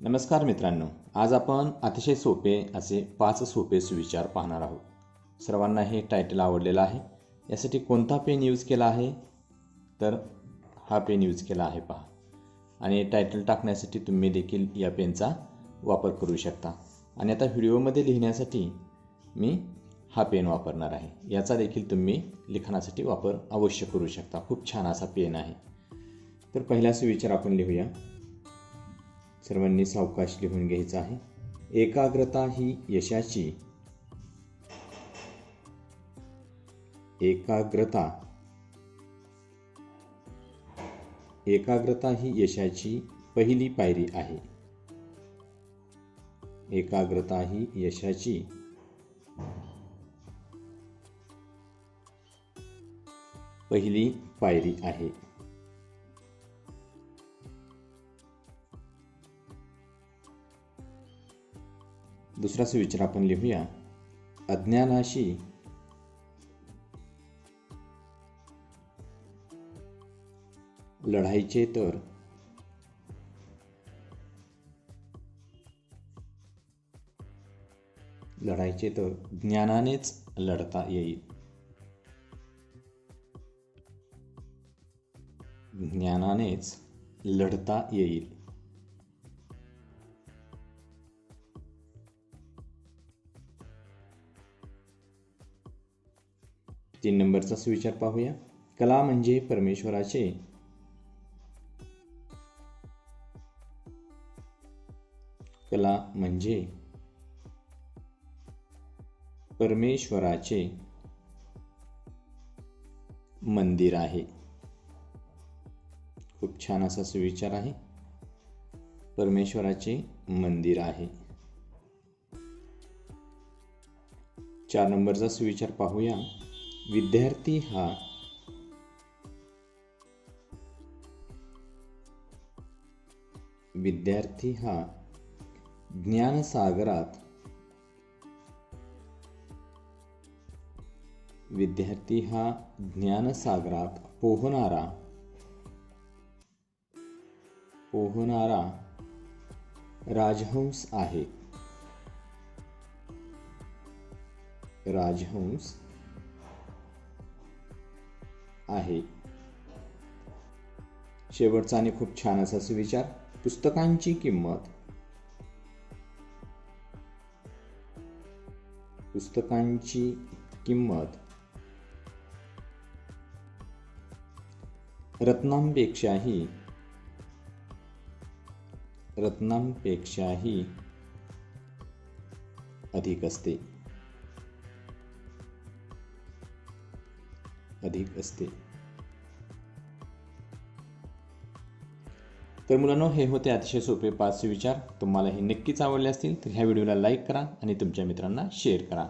नमस्कार मित्रांनो आज आपण अतिशय सोपे असे पाच सोपे सुविचार पाहणार आहोत. सर्वांना हे टायटल आवडलेलं आहे. यासाठी कोणता पेन यूज केला आहे? तर हा पेन यूज केला आहे पहा. आणि टायटल टाकण्यासाठी तुम्ही देखील या पेनचा वापर करू शकता. आणि आता व्हिडिओमध्ये लिहिण्यासाठी मी हा पेन वापरणार आहे. याचा देखील तुम्ही लिखाणासाठी वापर अवश्य करू शकता. खूप छान असा पेन आहे. तर पहिला सुविचार आपण लिहूया. सर्वांनी सावकाश लिहून घ्यायचं आहे. एकाग्रता ही यशाची. एकाग्रता. एकाग्रता ही यशाची पहिली पायरी आहे. एकाग्रता ही यशाची. पहिली पायरी आहे. दुसरा सुविचार आपण लिहूया. अज्ञानाशी लढायचे तर लढायचे तर ज्ञानानेच लढता येईल. ज्ञानानेच लढता येईल. तीन नंबरचा सुविचार पाहूया. कला म्हणजे परमेश्वराचे. कला म्हणजे परमेश्वराचे मंदिर आहे. खूप छान असा सुविचार आहे. परमेश्वराचे मंदिर आहे. चार नंबरचा सुविचार पाहूया. विद्यार्थी हा. विद्यार्थी हा. ज्ञानसागरात. विद्यार्थी हा ज्ञानसागरात पोहणारा. पोहणारा राजहंस आहे. राजहंस आहे. शेवटचा आणि खूप छान असा सुविचार. पुस्तकांची किंमत. पुस्तकांची किंमत. रत्नांपेक्षाही. रत्नांपेक्षाही अधिक असते. अधिक असते. तर मुलांनो हे होते अतिशय सोपे पाच विचार. तुम्हाला हे नक्कीच आवडले असतील तर ह्या व्हिडिओला लाईक करा आणि तुमच्या मित्रांना शेअर करा.